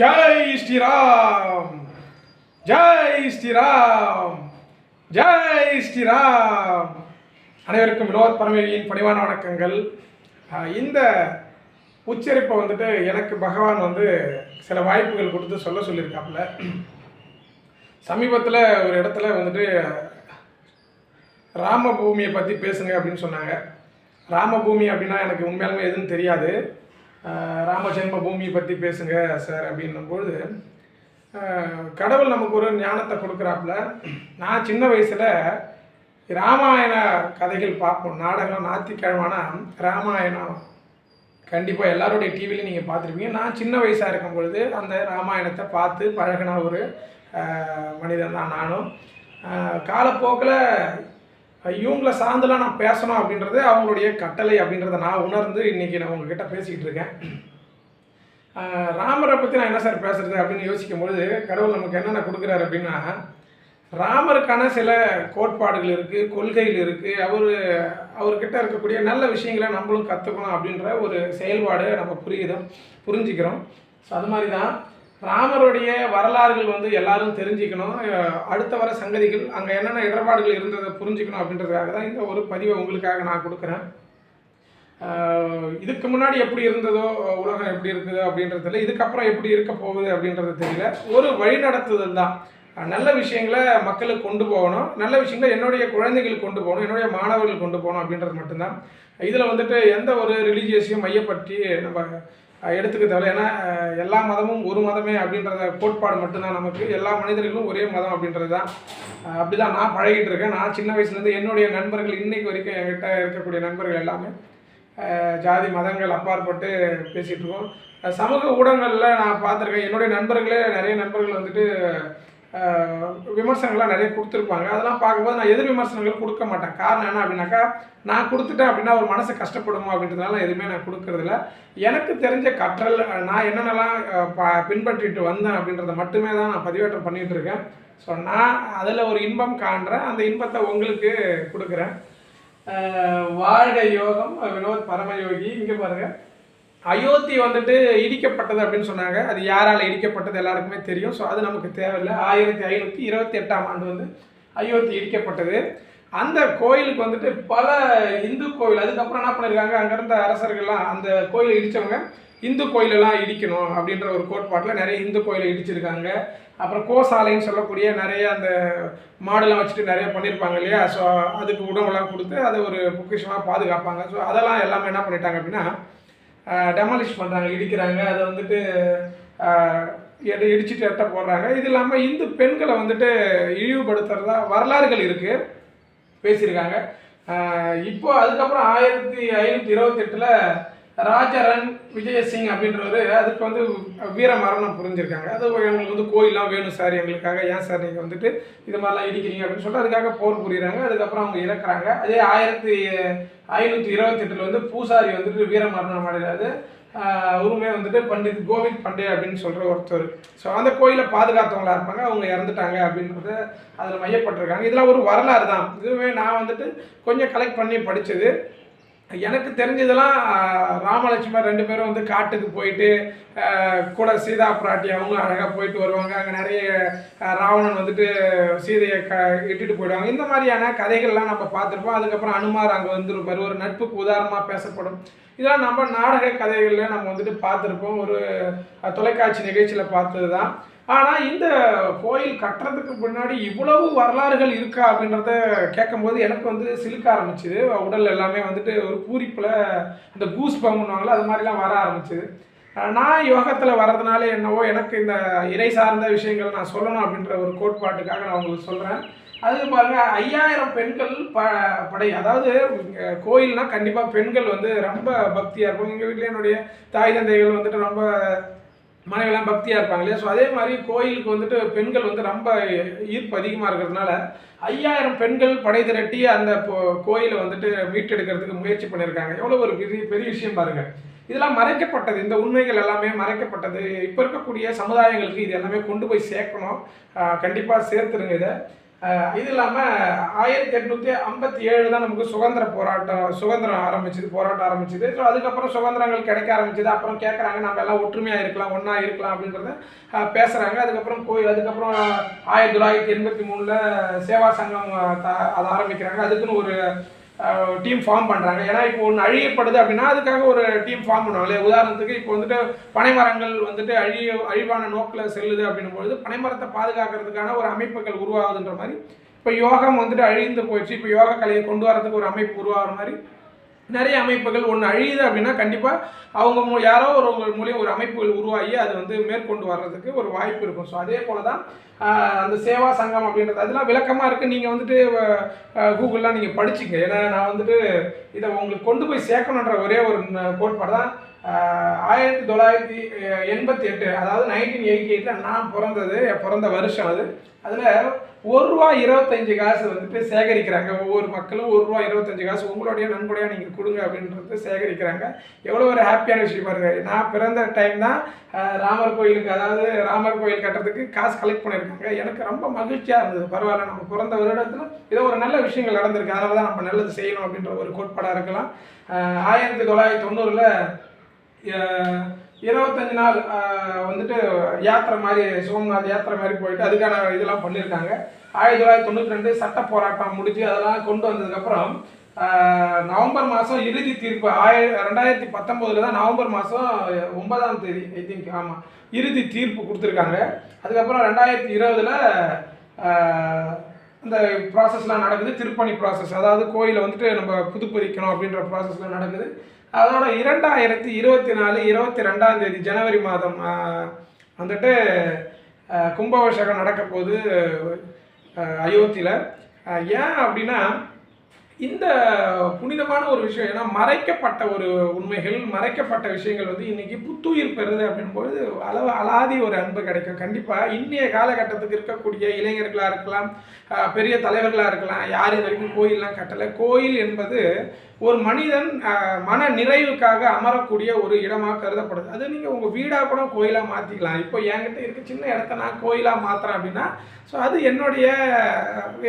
ஜெய் ஸ்ரீராம் ஜெய் ஸ்ரீராம் ஜெய் ஸ்ரீராம். அனைவருக்கும் வினோத் பரமேவியின் பணிவான வணக்கங்கள். இந்த உச்சரிப்பை வந்துட்டு எனக்கு பகவான் வந்து சில வாய்ப்புகள் கொடுத்து சொல்ல சொல்லியிருக்காப்புல. சமீபத்தில் ஒரு இடத்துல வந்துட்டு ராமபூமியை பற்றி பேசுங்க அப்படின்னு சொன்னாங்க. ராமபூமி அப்படின்னா எனக்கு உண்மையாலுமே எதுவும் தெரியாது. ராமஜென்ம பூமியை பற்றி பேசுங்க சார் அப்படின்னும்பொழுது கடவுள் நமக்கு ஒரு ஞானத்தை கொடுக்குறாப்புல. நான் சின்ன வயசில் ராமாயண கதைகள் பார்ப்போம். நாடகம் ஞாயிற்றுக்கிழமைனா ராமாயணம். கண்டிப்பாக எல்லாருடைய டிவிலையும் நீங்கள் பார்த்துருப்பீங்க. நான் சின்ன வயசாக இருக்கும் பொழுது அந்த ராமாயணத்தை பார்த்து பழகின ஒரு மனிதன் தான் நானும். காலப்போக்கில் இவங்களை சார்ந்துலாம் நான் பேசணும் அப்படின்றது அவங்களுடைய கட்டளை அப்படின்றத நான் உணர்ந்து இன்றைக்கி நான் உங்ககிட்ட பேசிக்கிட்டு இருக்கேன். ராமரை பற்றி நான் என்ன சார் பேசுறது அப்படின்னு யோசிக்கும்பொழுது கடவுள் நமக்கு என்னென்ன கொடுக்குறாரு அப்படின்னா ராமருக்கான சில கோட்பாடுகள் இருக்குது கொள்கைகள் இருக்குது அவர் அவர்கிட்ட இருக்கக்கூடிய நல்ல விஷயங்களை நம்மளும் கற்றுக்கணும் அப்படின்ற ஒரு செயல்பாடு நம்ம புரியுதும் புரிஞ்சுக்கிறோம். ஸோ அது மாதிரி தான் ராமருடைய வரலாறுகள் வந்து எல்லாரும் தெரிஞ்சுக்கணும். அடுத்த வர சங்கதிகள் அங்கே என்னென்ன இடர்பாடுகள் இருந்ததை புரிஞ்சுக்கணும் அப்படின்றதுக்காக தான் இந்த ஒரு பதிவை உங்களுக்காக நான் கொடுக்குறேன். இதுக்கு முன்னாடி எப்படி இருந்ததோ உலகம் எப்படி இருக்குது அப்படின்றதில்ல இதுக்கப்புறம் எப்படி இருக்க போகுது அப்படின்றது தெரியல. ஒரு வழிநடத்துதல் தான். நல்ல விஷயங்களை மக்களுக்கு கொண்டு போகணும். நல்ல விஷயங்களை என்னுடைய குழந்தைகளுக்கு கொண்டு போகணும். என்னுடைய மாணவர்கள் கொண்டு போகணும் அப்படின்றது மட்டும்தான். இதில் வந்துட்டு எந்த ஒரு ரிலீஜியஸையும் மையப்பற்றி நம்ம எடுத்துக்க தேவையில்ல ஏன்னா எல்லா மதமும் ஒரு மதமே அப்படின்றத கோட்பாடு மட்டும்தான் நமக்கு. எல்லா மனிதர்களும் ஒரே மதம் அப்படின்றது தான் அப்படி அப்படிதான் நான் பழகிட்டு இருக்கேன். நான் சின்ன வயசுலேருந்து என்னுடைய நண்பர்கள் இன்றைக்கு வரைக்கும் என்கிட்ட இருக்கக்கூடிய நண்பர்கள் எல்லாமே ஜாதி மதங்கள் அப்பாற்பட்டு பேசிகிட்ருக்கோம் சமூக ஊடகங்களில் நான் பார்த்துருக்கேன். என்னுடைய நண்பர்களே நிறைய நண்பர்கள் வந்துட்டு விமர்சனங்கள்லாம் நிறைய கொடுத்துருப்பாங்க. அதெல்லாம் பார்க்கும்போது நான் எதிர் விமர்சனங்கள் கொடுக்க மாட்டேன். காரணம் என்ன அப்படின்னாக்கா நான் கொடுத்துட்டேன் அப்படின்னா ஒரு மனசு கஷ்டப்படுமோ அப்படின்றதுனால எதுவுமே நான் கொடுக்கறதில்ல. எனக்கு தெரிஞ்ச கற்றல் நான் என்னென்னலாம் ப- பின்பற்றிட்டு வந்தேன் அப்படின்றத மட்டுமே தான் நான் பதிவேற்றம் பண்ணிகிட்டு இருக்கேன். ஸோ நான் அதில் ஒரு இன்பம் காண்றேன். அந்த இன்பத்தை உங்களுக்கு கொடுக்குறேன். வாழ்க யோகம் வினோத் பரமயோகி. இங்கே பாருங்கள் அயோத்தி வந்துட்டு இடிக்கப்பட்டது அப்படின்னு சொன்னாங்க. அது யாரால் இடிக்கப்பட்டது எல்லாருக்குமே தெரியும். ஸோ அது நமக்கு தேவையில்லை. ஆயிரத்தி ஐநூற்றி இருபத்தி எட்டாம் ஆண்டு வந்து அயோத்தி இடிக்கப்பட்டது. அந்த கோயிலுக்கு வந்துட்டு பல இந்து கோயில் அதுக்கப்புறம் என்ன பண்ணியிருக்காங்க அங்கேருந்த அரசர்கள்லாம் அந்த கோயிலை இடித்தவங்க இந்து கோயிலெல்லாம் இடிக்கணும் அப்படின்ற ஒரு கோட்பாட்டில் நிறைய இந்து கோயிலை இடிச்சிருக்காங்க. அப்புறம் கோசாலைன்னு சொல்லக்கூடிய நிறைய அந்த மாடெல்லாம் வச்சுட்டு நிறைய பண்ணியிருப்பாங்க இல்லையா? ஸோ அதுக்கு உணவெல்லாம் கொடுத்து அதை ஒரு பொக்கிஷமாக பாதுகாப்பாங்க. ஸோ அதெல்லாம் எல்லாமே என்ன பண்ணிட்டாங்க அப்படின்னா டெமாலிஷ் பண்ணுறாங்க இடிக்கிறாங்க அதை வந்துட்டு எடு இடிச்சிட்டு எட்ட போடுறாங்க. இது இல்லாமல் இந்து பெண்களை வந்துட்டு இழிவுபடுத்துறதா வரலாறுகள் இருக்குது பேசியிருக்காங்க. இப்போ அதுக்கப்புறம் ஆயிரத்தி ஐநூற்றி இருபத்தெட்டில் ராஜரன் விஜயசிங் அப்படின்றவர் அதுக்கு வந்து வீர மரணம் புரிஞ்சிருக்காங்க. அது எங்களுக்கு வந்து கோயிலாம் வேணும் சார் எங்களுக்காக. ஏன் சார் நீங்கள் வந்துட்டு இது மாதிரிலாம் இடிக்கிறீங்க அப்படின்னு சொல்லிட்டு அதுக்காக போர் புரியுறாங்க. அதுக்கப்புறம் அவங்க இறக்குறாங்க. அதே ஆயிரத்தி ஐநூற்றி இருபத்தெட்டில் வந்து பூசாரி வந்துட்டு வீரமரணம் அடைகிறாரு. அவருமே வந்துட்டு பண்டித் கோவிந்த் பண்டே அப்படின்னு சொல்கிற ஒருத்தர். ஸோ அந்த கோயிலை பாதுகாத்தவங்களா இருப்பாங்க. அவங்க இறந்துட்டாங்க அப்படின்றத அதில் மையப்பட்டிருக்காங்க. இதெல்லாம் ஒரு வரலாறு தான். இதுவே நான் வந்துட்டு கொஞ்சம் கலெக்ட் பண்ணி படித்தது எனக்கு தெரிஞ்சதெல்லாம் ராமலட்சுமர் ரெண்டு பேரும் வந்து காட்டுக்கு போயிட்டு கூட சீதா பிராட்டி அவங்களும் அழகாக போயிட்டு வருவாங்க. அங்கே நிறைய ராவணன் வந்துட்டு சீதையை க இட்டுட்டு போயிடுவாங்க. இந்த மாதிரியான கதைகள்லாம் நம்ம பார்த்துருப்போம். அதுக்கப்புறம் அனுமார் அங்கே வந்துருப்பார். ஒரு நட்புக்கு உதாரணமாக பேசப்படும். இதெல்லாம் நம்ம நாடக கதைகளில் நம்ம வந்துட்டு பார்த்துருப்போம். ஒரு தொலைக்காட்சி நிகழ்ச்சியில் பார்த்தது தான் ஆனால் இந்த கோயில் கட்டுறதுக்கு முன்னாடி இவ்வளவு வரலாறுகள் இருக்கா அப்படின்றத கேட்கும்போது எனக்கு வந்து சிலுக்க ஆரம்பிச்சுது. உடல் எல்லாமே வந்துட்டு ஒரு பூரிப்பில் அந்த கூஸ் பங்குனாங்களோ அது மாதிரிலாம் வர ஆரம்பிச்சுது. நான் யோகத்தில் வர்றதுனால என்னவோ எனக்கு இந்த இறை சார்ந்த விஷயங்கள் நான் சொல்லணும் அப்படின்ற ஒரு கோட்பாட்டுக்காக நான் உங்களுக்கு சொல்கிறேன் அது பாருங்கள் ஐயாயிரம் பெண்கள் ப படை அதாவது கோயில்னால் கண்டிப்பாக பெண்கள் வந்து ரொம்ப பக்தியாக இருக்கும். எங்கள் வீட்டில் என்னுடைய தாய் தந்தைகள் வந்துட்டு ரொம்ப மனைவிலாம் பக்தியாக இருப்பாங்க இல்லையா? ஸோ அதே மாதிரி கோயிலுக்கு வந்துட்டு பெண்கள் வந்து ரொம்ப ஈர்ப்பு அதிகமாக இருக்கிறதுனால ஐயாயிரம் பெண்கள் படை திரட்டி அந்த கோயிலை வந்துட்டு மீட்டெடுக்கிறதுக்கு முயற்சி பண்ணியிருக்காங்க. எவ்வளோ ஒரு பெரிய பெரிய விஷயம் பாருங்கள் இதெல்லாம் மறைக்கப்பட்டது. இந்த உண்மைகள் எல்லாமே மறைக்கப்பட்டது. இப்போ இருக்கக்கூடிய சமுதாயங்களுக்கு இது எல்லாமே கொண்டு போய் சேர்க்கணும். கண்டிப்பாக சேர்த்துருங்க இதை. இது இல்லாமல் ஆயிரத்தி எட்நூற்றி ஐம்பத்தி ஏழு தான் நமக்கு சுதந்திர போராட்டம் சுதந்திரம் ஆரம்பிச்சது போராட்டம் ஆரம்பிச்சது. ஸோ அதுக்கப்புறம் சுதந்திரங்கள் கிடைக்க ஆரம்பிச்சது. அப்புறம் கேட்குறாங்க நம்ம எல்லாம் ஒற்றுமையாக இருக்கலாம் ஒன்றா இருக்கலாம் அப்படின்றத பேசுகிறாங்க அதுக்கப்புறம் கோயில் அதுக்கப்புறம் ஆயிரத்தி தொள்ளாயிரத்தி எண்பத்தி மூணில் சேவா சங்கம் த- அதை ஆரம்பிக்கிறாங்க. அதுக்குன்னு ஒரு டீம் ஃபார்ம் பண்ணுறாங்க ஏன்னா இப்போ ஒன்று அழியப்படுது அப்படின்னா அதுக்காக ஒரு டீம் ஃபார்ம் பண்ணுவாங்க உதாரணத்துக்கு இப்போ வந்துட்டு பனைமரங்கள் வந்துட்டு அழிய அழிவான நோக்கில் செல்லுது அப்படின்னும் பொழுது பனைமரத்தை பாதுகாக்கிறதுக்கான ஒரு அமைப்புகள் உருவாகுதுன்ற மாதிரி இப்போ யோகம் வந்துட்டு அழிந்து போயிடுச்சு. இப்போ யோகா கலையை கொண்டு வரதுக்கு ஒரு அமைப்பு உருவாகிற மாதிரி நிறைய அமைப்புகள் ஒன்று அழியுது அப்படின்னா கண்டிப்பாக அவங்க மூ யாரோ ஒரு மூலியம் ஒரு அமைப்புகள் உருவாகி அது வந்து மேற்கொண்டு வர்றதுக்கு ஒரு வாய்ப்பு இருக்கும். ஸோ அதே போல தான் அந்த சேவா சங்கம் அப்படின்றது அதெல்லாம் விளக்கமாக இருக்குது நீங்கள் வந்துட்டு கூகுளெலாம் நீங்கள் படிச்சிங்க. ஏன்னா நான் வந்துட்டு இதை உங்களுக்கு கொண்டு போய் சேர்க்கணுன்ற ஒரே ஒரு கோட்பாடு தான் ஆயிரத்தி தொள்ளாயிரத்தி எண்பத்தி எட்டு அதாவது நைன்டீன் எயிட்டி எயிட்டில் நான் பிறந்தது என் பிறந்த வருஷம் அது. அதில் ஒரு ரூபா இருபத்தஞ்சு காசு வந்துட்டு சேகரிக்கிறாங்க. ஒவ்வொரு மக்களும் ஒரு ரூபா இருபத்தஞ்சு காசு உங்களுடைய நன்கொடையாக நீங்கள் கொடுங்க அப்படின்றது சேகரிக்கிறாங்க. எவ்வளோ ஒரு ஹாப்பியான விஷயம் பாருங்க. நான் பிறந்த டைம் தான் ராமர் கோயிலுக்கு அதாவது ராமர் கோயில் கட்டுறதுக்கு காசு கலெக்ட் பண்ணியிருக்காங்க. எனக்கு ரொம்ப மகிழ்ச்சியாக இருந்தது. பரவாயில்ல நம்ம பிறந்த வருடத்தில் ஏதோ ஒரு நல்ல விஷயங்கள் நடந்திருக்கு. அதனால தான் நம்ம நல்லது செய்யணும் அப்படின்ற ஒரு கோட்பாடாக இருக்கலாம். ஆயிரத்தி தொள்ளாயிரத்தி தொண்ணூறில் இருபத்தஞ்சு நாள் வந்துட்டு யாத்திரை மாதிரி சோம்நாத் யாத்திரை மாதிரி போயிட்டு அதுக்கான இதெல்லாம் பண்ணியிருக்காங்க. ஆயிரத்தி தொள்ளாயிரத்தி தொண்ணூற்றி ரெண்டு சட்ட போராட்டம் முடிச்சு அதெல்லாம் கொண்டு வந்ததுக்கப்புறம் நவம்பர் மாதம் இறுதி தீர்ப்பு ஆய ரெண்டாயிரத்தி பத்தொம்போதில் தான் நவம்பர் மாதம் ஒன்பதாம் தேதி ஐ திங்க் ஆமாம் இறுதி தீர்ப்பு கொடுத்துருக்காங்க. அதுக்கப்புறம் ரெண்டாயிரத்தி இருபதில் இந்த ப்ராசஸ்லாம் நடக்குது திருப்பணி ப்ராசஸ் அதாவது கோயிலை வந்துட்டு நம்ம புதுப்பிக்கணும் அப்படின்ற ப்ராசஸ்லாம் நடக்குது. அதோட இரண்டாயிரத்தி இருபத்தி நாலு இருபத்தி ரெண்டாம் தேதி ஜனவரி மாதம் வந்துட்டு கும்பாபிஷேகம் நடக்க போகுது அயோத்தியில். ஏன் அப்படின்னா இந்த புனிதமான ஒரு விஷயம் ஏன்னா மறைக்கப்பட்ட ஒரு உண்மைகள் மறைக்கப்பட்ட விஷயங்கள் வந்து இன்னைக்கு புத்துயிர் பெறுது அப்படின்போது அளவு அலாதி ஒரு அன்பு கிடைக்கும். கண்டிப்பாக இன்றைய காலகட்டத்துக்கு இருக்கக்கூடிய இளைஞர்களாக இருக்கலாம் பெரிய தலைவர்களாக இருக்கலாம் யார் இது வரைக்கும் கோயில்லாம் கட்டலை. கோயில் என்பது ஒரு மனிதன் மன நிறைவுக்காக அமரக்கூடிய ஒரு இடமாக கருதப்படுது. அது நீங்கள் உங்கள் வீடாக கூட கோயிலாக மாற்றிக்கலாம் இப்போ என்கிட்ட இருக்க சின்ன இடத்த நான் கோயிலாக மாற்றுறேன் அப்படின்னா ஸோ அது என்னுடைய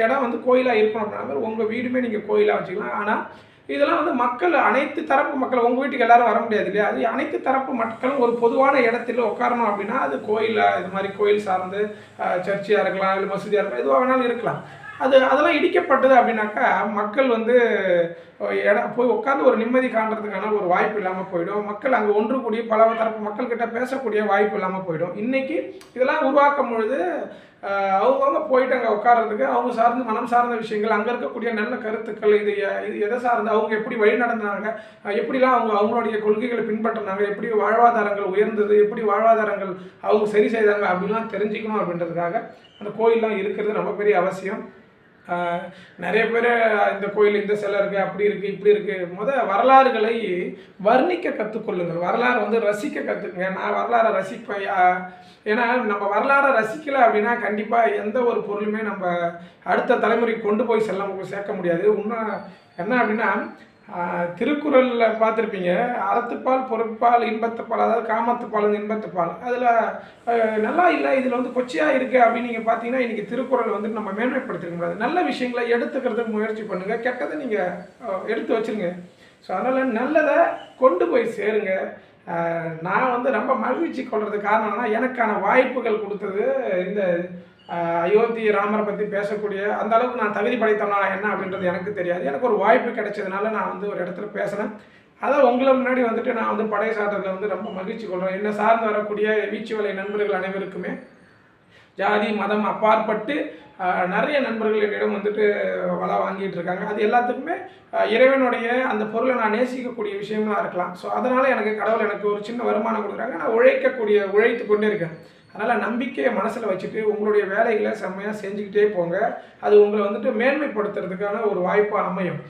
இடம் வந்து கோயிலாக இருக்கணும் அப்படின்னா உங்கள் வீடுமே நீங்கள் கோயிலாக வச்சுக்கலாம். ஆனால் இதெல்லாம் வந்து மக்கள் அனைத்து தரப்பு மக்கள் உங்கள் வீட்டுக்கு எல்லாரும் வர முடியாது இல்லையா? அது அனைத்து தரப்பு மக்களும் ஒரு பொதுவான இடத்துல உட்காரணும் அப்படின்னா அது கோயிலாக இது மாதிரி கோயில் சார்ந்து சர்ச்சையாக இருக்கலாம் இல்லை மசூதியாக இருக்கலாம் எதுவாக வேணாலும் இருக்கலாம். அது அதெல்லாம் இடிக்கப்பட்டது அப்படின்னாக்கா மக்கள் வந்து இடம் போய் உட்காந்து ஒரு நிம்மதி காண்றதுக்கான ஒரு வாய்ப்பு இல்லாமல் போயிடும். மக்கள் அங்கே ஒன்று கூடிய பல தரப்பு மக்கள்கிட்ட பேசக்கூடிய வாய்ப்பு இல்லாமல் போயிடும். இன்னைக்கு இதெல்லாம் உருவாக்கும் பொழுது அவங்கவுங்க போயிட்டு அங்கே உட்கார்றதுக்கு அவங்க சார்ந்து மனம் சார்ந்த விஷயங்கள் அங்கே இருக்கக்கூடிய நல்ல கருத்துக்கள் இது இது எதை சார்ந்து அவங்க எப்படி வழி நடந்தாங்க எப்படிலாம் அவங்க அவங்களுடைய கொள்கைகளை பின்பற்றினாங்க எப்படி வாழ்வாதாரங்கள் உயர்ந்தது எப்படி வாழ்வாதாரங்கள் அவங்க சரி செய்தாங்க அப்படின்லாம் தெரிஞ்சுக்கணும் அப்படின்றதுக்காக அந்த கோயிலெலாம் இருக்கிறது ரொம்ப பெரிய அவசியம். நிறைய பேர் இந்த கோயில் இந்த சிலை இருக்குது அப்படி இருக்குது இப்படி இருக்குது முத வரலாறுகளை வர்ணிக்க கற்றுக்கொள்ளுங்கள் வரலாறு வந்து ரசிக்க கற்றுக்குங்க நான் வரலாறை ரசிப்பேன். ஏன்னா நம்ம வரலாறை ரசிக்கலை அப்படின்னா கண்டிப்பாக எந்த ஒரு பொருளுமே நம்ம அடுத்த தலைமுறைக்கு கொண்டு போய் செல்ல சேர்க்க முடியாது. இன்னும் என்ன அப்படின்னா திருக்குறளில் பார்த்துருப்பீங்க. அறத்துப்பால் பொருட்பால் இன்பத்துப்பால் அதாவது காமத்துப்பால் இன்பத்துப்பால். அதில் நல்லா இல்லை இதில் வந்து கொச்சையாக இருக்குது அப்படின்னு நீங்கள் பார்த்தீங்கன்னா இன்றைக்கி திருக்குறள் வந்து நம்ம மேன்மைப்படுத்திக்க முடியாது நல்ல விஷயங்களை எடுத்துக்கிறதுக்கு முயற்சி பண்ணுங்கள் கெட்டதை நீங்கள் எடுத்து வச்சிருங்க. ஸோ அதனால் நல்லதை கொண்டு போய் சேருங்க. நான் வந்து ரொம்ப மகிழ்ச்சி கொள்வது காரணம்னா எனக்கான வாய்ப்புகள் கொடுத்தது இந்த அயோத்தி ராமரை பற்றி பேசக்கூடிய அந்த அளவுக்கு நான் தகுதி படைத்தனா என்ன அப்படின்றது எனக்கு தெரியாது. எனக்கு ஒரு வாய்ப்பு கிடைச்சதுனால நான் வந்து ஒரு இடத்துல பேசுகிறேன் அதான் உங்களை முன்னாடி வந்துட்டு நான் வந்து படை சாட்டத்தில் வந்து ரொம்ப மகிழ்ச்சி கொள்கிறேன் என்னை சார்ந்து வரக்கூடிய வீச்சு வலை நண்பர்கள் அனைவருக்குமே ஜாதி மதம் அப்பாற்பட்டு நிறைய நண்பர்கள் என்னிடம் வந்துட்டு வள வாங்கிட்டு இருக்காங்க. அது எல்லாத்துக்குமே இறைவனுடைய அந்த பொருளை நான் நேசிக்கக்கூடிய விஷயமா இருக்கலாம். ஸோ அதனால் எனக்கு கடவுள் எனக்கு ஒரு சின்ன வருமானம் கொடுக்குறாங்க. நான் உழைக்கக்கூடிய உழைத்து கொண்டே இருக்கேன். அதனால் நம்பிக்கையை மனசில் வச்சுட்டு உங்களுடைய வேலைகளை செம்மையாக செஞ்சுக்கிட்டே போங்க. அது உங்களை வந்துட்டு மேன்மைப்படுத்துறதுக்கான ஒரு வாய்ப்பாக அமையும்.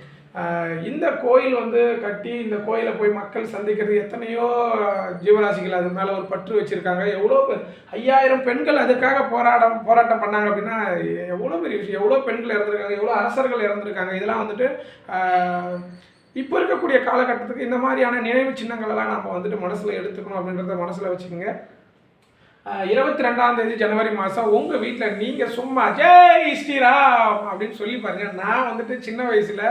இந்த கோயில் வந்து கட்டி இந்த கோயிலை போய் மக்கள் சந்திக்கிறது எத்தனையோ ஜீவராசிகள் அது மேலே ஒரு பற்று வச்சுருக்காங்க. எவ்வளோ ஐயாயிரம் பெண்கள் அதுக்காக போராட்டம் போராட்டம் பண்ணாங்க அப்படின்னா எவ்வளோ பெரிய விஷயம். எவ்வளோ பெண்கள் இறந்துருக்காங்க எவ்வளோ அரசர்கள் இறந்துருக்காங்க. இதெல்லாம் வந்துட்டு இப்போ இருக்கக்கூடிய காலகட்டத்துக்கு இந்த மாதிரியான நினைவு சின்னங்கள் எல்லாம் நம்ம வந்துட்டு மனசில் எடுத்துக்கணும் அப்படின்றத மனசில் வச்சுக்கோங்க. இருபத்தி ரெண்டாம் தேதி ஜனவரி மாதம் உங்கள் வீட்டில் நீங்கள் சும்மா ஜெய் ஸ்ரீராம் அப்படின்னு சொல்லி பாருங்கள் நான் வந்துட்டு சின்ன வயசில்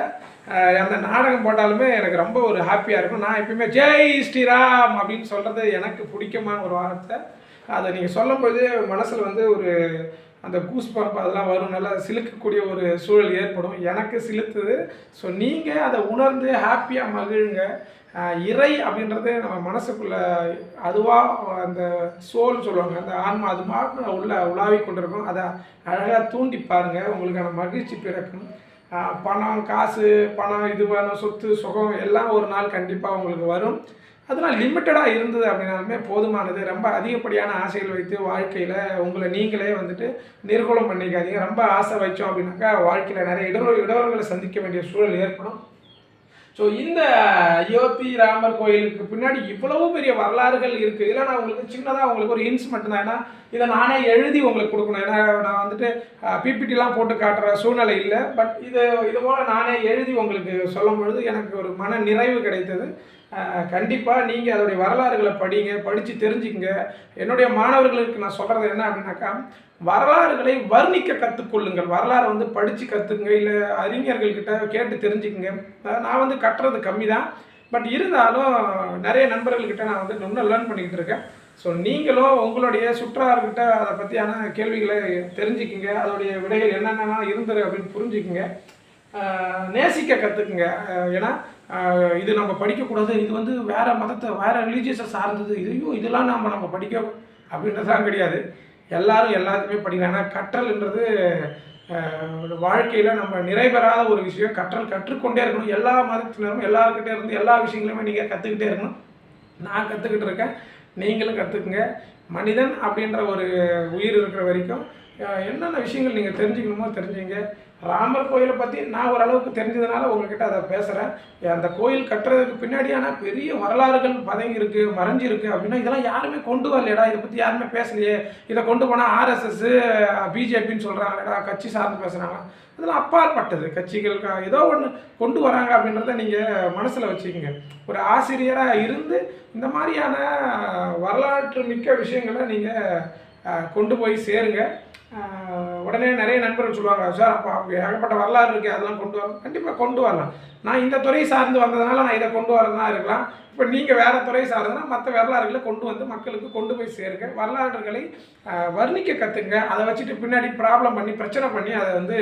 அந்த நாடகம் போட்டாலுமே எனக்கு ரொம்ப ஒரு ஹாப்பியாக இருக்கும். நான் எப்பயுமே ஜெய் ஸ்ரீராம் அப்படின்னு சொல்கிறது எனக்கு பிடிக்குமான ஒரு வாரத்தை. அதை நீங்கள் சொல்லும்போது மனசில் வந்து ஒரு அந்த கூஸ் பம்ப் அதெல்லாம் வரும். நல்லா சிலுக்கக்கூடிய ஒரு சூழல் ஏற்படும். எனக்கு சிலுத்துது. ஸோ நீங்கள் அதை உணர்ந்து ஹாப்பியாக மகிழுங்க. இறை அப்படின்றது நம்ம மனசுக்குள்ள அதுவாக அந்த சோல் சொல்லுவாங்க. அந்த ஆன்மா அது மாதிரி உள்ள உலாவி கொண்டிருக்கும். அதை அழகாக தூண்டி பாருங்கள் உங்களுக்கான மகிழ்ச்சி பிறக்கும். பணம் காசு பணம் இது வேணும் சொத்து சுகம் எல்லாம் ஒரு நாள் கண்டிப்பாக உங்களுக்கு வரும். அதெல்லாம் லிமிட்டடாக இருந்தது அப்படின்னாலுமே போதுமானது. ரொம்ப அதிகப்படியான ஆசைகள் வைத்து வாழ்க்கையில் உங்களை நீங்களே வந்துட்டு நிர்கூலம் பண்ணிக்காதீங்க. ரொம்ப ஆசை வைச்சோம் அப்படின்னாக்கா வாழ்க்கையில் நிறைய இடர் இடர்களை சந்திக்க வேண்டிய சூழல் ஏற்படும். ஸோ இந்த அயோத்தி ராமர் கோயிலுக்கு பின்னாடி இவ்வளவு பெரிய வரலாறுகள் இருக்குது இதில் நான் உங்களுக்கு சின்னதாக உங்களுக்கு ஒரு ஹின்ஸ் மட்டும்தான். ஏன்னா இதை நானே எழுதி உங்களுக்கு கொடுக்கணும். ஏன்னா நான் வந்துட்டு பிபிடிலாம் போட்டு காட்டுற சூழ்நிலை இல்லை. பட் இது இது போல் நானே எழுதி உங்களுக்கு சொல்லும் பொழுது எனக்கு ஒரு மன நிறைவு கிடைத்தது. கண்டிப்பாக நீங்கள் அதோடைய வரலாறுகளை படிங்க படித்து தெரிஞ்சுக்கங்க. என்னுடைய மாணவர்களுக்கு நான் சொல்கிறது என்ன அப்படின்னாக்கா வரலாறுகளை வர்ணிக்க கற்றுக்கொள்ளுங்கள் வரலாறு வந்து படித்து கற்றுக்குங்க இல்லை அறிஞர்கள்கிட்ட கேட்டு தெரிஞ்சுக்குங்க. நான் வந்து கட்டுறது கம்மி தான் பட் இருந்தாலும் நிறைய நண்பர்கள்கிட்ட நான் வந்து இன்னும் லேர்ன் பண்ணிக்கிட்டு இருக்கேன். ஸோ நீங்களும் உங்களுடைய சுற்றார்கிட்ட அதை பற்றியான கேள்விகளை தெரிஞ்சுக்கிங்க. அதோடைய விடைகள் என்னென்னலாம் இருந்தது அப்படின்னு புரிஞ்சுக்குங்க. நேசிக்க கற்றுக்குங்க ஏன்னா இது நம்ம படிக்கக்கூடாது. இது வந்து வேறு மதத்தை வேறு ரிலீஜியஸை சார்ந்தது. இதையும் இதெல்லாம் நம்ம நம்ம படிக்க அப்படின்றதான் கிடையாது. எல்லாரும் எல்லாத்தையுமே படிக்கலாம் ஏன்னா கற்றல்ன்றது வாழ்க்கையில் நம்ம நிறைவேறாத ஒரு விஷயம். கற்றல் கற்றுக்கொண்டே இருக்கணும். எல்லா மதத்தினரும் எல்லாருக்கிட்டே இருந்து எல்லா விஷயங்களுமே நீங்கள் கற்றுக்கிட்டே இருக்கணும். நான் கற்றுக்கிட்டு இருக்கேன். நீங்களும் கற்றுக்குங்க மனிதன் அப்படின்ற ஒரு உயிர் இருக்கிற வரைக்கும் என்னென்ன விஷயங்கள் நீங்கள் தெரிஞ்சுக்கணுமோ தெரிஞ்சுங்க. ராமர் கோயிலை பற்றி நான் ஓரளவுக்கு தெரிஞ்சதுனால உங்ககிட்ட அதை பேசுகிறேன் அந்த கோயில் கட்டுறதுக்கு பின்னாடியான பெரிய வரலாறுகள் பதங்கி இருக்கு மறைஞ்சு இருக்கு அப்படின்னா இதெல்லாம் யாருமே கொண்டு வரலையடா இதை பற்றி யாருமே பேசலையே. இதை கொண்டு போனால் ஆர்எஸ்எஸ் பிஜேபின்னு சொல்கிறாங்களேடா கட்சி சார்ந்து பேசுகிறாங்க அதெல்லாம் அப்பாற்பட்டது. கட்சிகளுக்கு ஏதோ ஒன்று கொண்டு வராங்க அப்படின்றத நீங்கள் மனசில் வச்சுக்கோங்க. ஒரு ஆசிரியராக இருந்து இந்த மாதிரியான வரலாற்று மிக்க விஷயங்களை நீங்கள் கொண்டு போய் சேருங்க. உடனே நிறைய நண்பர்கள் சொல்லுவாங்க சார் அப்போ ஏகப்பட்ட வரலாறு இருக்குது அதெல்லாம் கொண்டு வரலாம் கண்டிப்பாக கொண்டு வரலாம். நான் இந்த துறை சார்ந்து வந்ததுனால நான் இதை கொண்டு வரதா இருக்கலாம். இப்போ நீங்கள் வேறு துறை சார்ந்துனா மற்ற வரலாறுகளை கொண்டு வந்து மக்களுக்கு கொண்டு போய் சேருங்க. வரலாறுகளை வர்ணிக்க கற்றுங்க அதை வச்சுட்டு பின்னாடி ப்ராப்ளம் பண்ணி பிரச்சனை பண்ணி அதை வந்து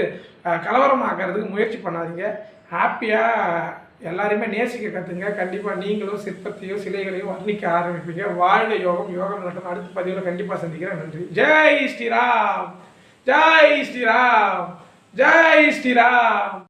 கலவரமாக்கிறதுக்கு முயற்சி பண்ணாதீங்க. ஹாப்பியாக எல்லாரையுமே நேசிக்க கற்றுங்க கண்டிப்பாக நீங்களும் சிற்பத்தையோ சிலைகளையும் வர்ணிக்க ஆரம்பிப்பீங்க. வாழ்க யோகம். யோகம் நடக்கும். அடுத்த பதிவில் கண்டிப்பாக சந்திக்கிறேன். நன்றி. ஜெய் ஸ்ரீராம். ஜெய் ஸ்ரீராம். ஜெய் ஸ்ரீராம்.